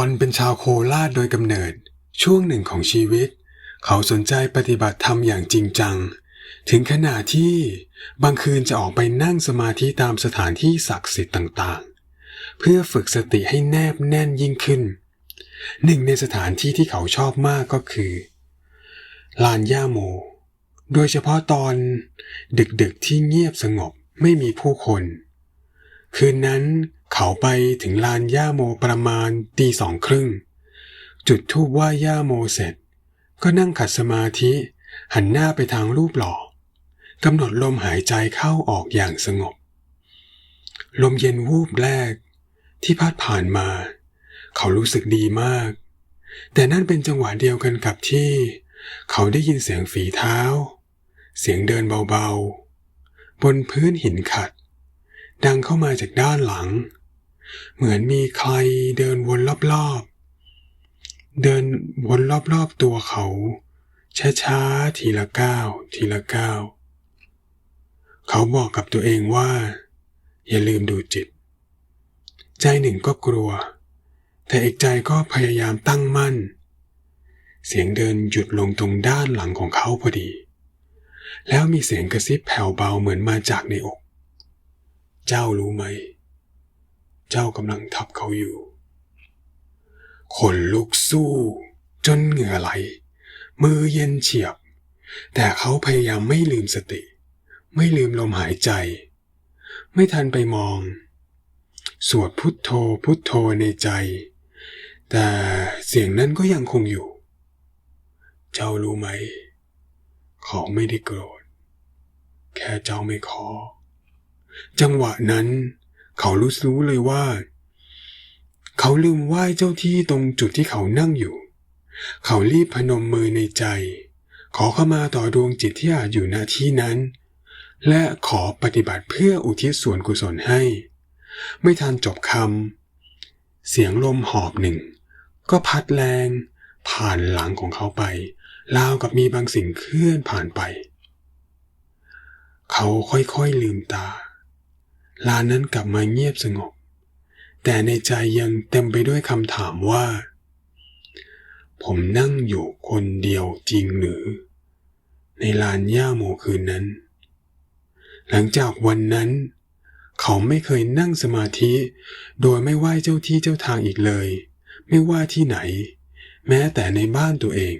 อนเป็นชาวโคราชโดยกำเนิด ช่วงหนึ่งของชีวิต เขาสนใจปฏิบัติธรรมอย่างจริงจัง ถึงขนาดที่บางคืนจะออกไปนั่งสมาธิตามสถานที่ศักดิ์สิทธิ์ต่างๆ เพื่อฝึกสติให้แนบแน่นยิ่งขึ้น หนึ่งในสถานที่ที่เขาชอบมากก็คือลานย่าโม โดยเฉพาะตอนดึกๆที่เงียบสงบไม่มีผู้คน คืนนั้น เขาไปถึงลานย่าโมประมาณตีสองครึ่ง จุดธูปไหว้ย่าโมเสร็จ ก็นั่งขัดสมาธิ หันหน้าไปทางรูปหล่อกำหนดลมหายใจเข้าออกอย่างสงบ ลมเย็นวูบแรก ที่พัดผ่านมา เขารู้สึกดีมาก แต่นั่นเป็นจังหวะเดียวกันกับที่ เขาได้ยินเสียงฝีเท้า เสียงเดินเบาๆ บนพื้นหินขัด ดังเข้ามาจากด้านหลัง เหมือนมีใครเดินวนรอบๆ เดินวนรอบๆตัวเขา ช้าๆ ทีละก้าวทีละก้าว เขาบอกกับตัวเองว่า อย่าลืมดูจิต ใจหนึ่งก็กลัว แต่อีกใจก็พยายามตั้งมั่น เสียงเดินหยุดลงตรงด้านหลังของเขาพอดี แล้วมีเสียงกระซิบแผ่วเบาเหมือนมาจากในอก เจ้ารู้ไหม เจ้ากำลังทับเขาอยู่ขนลุกสู้จนเหงื่อไหล มือเย็นเฉียบ แต่เขาพยายามไม่ลืมสติ ไม่ลืมลมหายใจ ไม่ทันไปมอง สวดพุทโธพุทโธในใจ แต่เสียงนั้นก็ยังคงอยู่ เจ้ารู้ไหม เขาไม่ได้โกรธ แค่เจ้าไม่ขอ จังหวะนั้น เขารู้รู้เลยว่า เขาลืมไหว้เจ้าที่ตรงจุดที่เขานั่งอยู่ เขารีบพนมมือในใจ ขอเข้ามาต่อดวงจิตที่อาจอยู่ณที่นั้น และขอปฏิบัติเพื่ออุทิศส่วนกุศลให้ ไม่ทันจบคำเสียงลมหอบหนึ่ง ก็พัดแรง ผ่านหลังของเขาไปราวกับมีบางสิ่งเคลื่อนผ่านไป เขาค่อยๆลืมตา ลานนั้นกลับมาเงียบสงบ แต่ในใจยังเต็มไปด้วยคำถามว่า ผมนั่งอยู่คนเดียวจริงหรือ ในลานย่าโมคืนนั้น หลังจากวันนั้น เขาไม่เคยนั่งสมาธิ โดยไม่ไหว้เจ้าที่เจ้าทางอีกเลย ไม่ว่าที่ไหน แม้แต่ในบ้านตัวเอง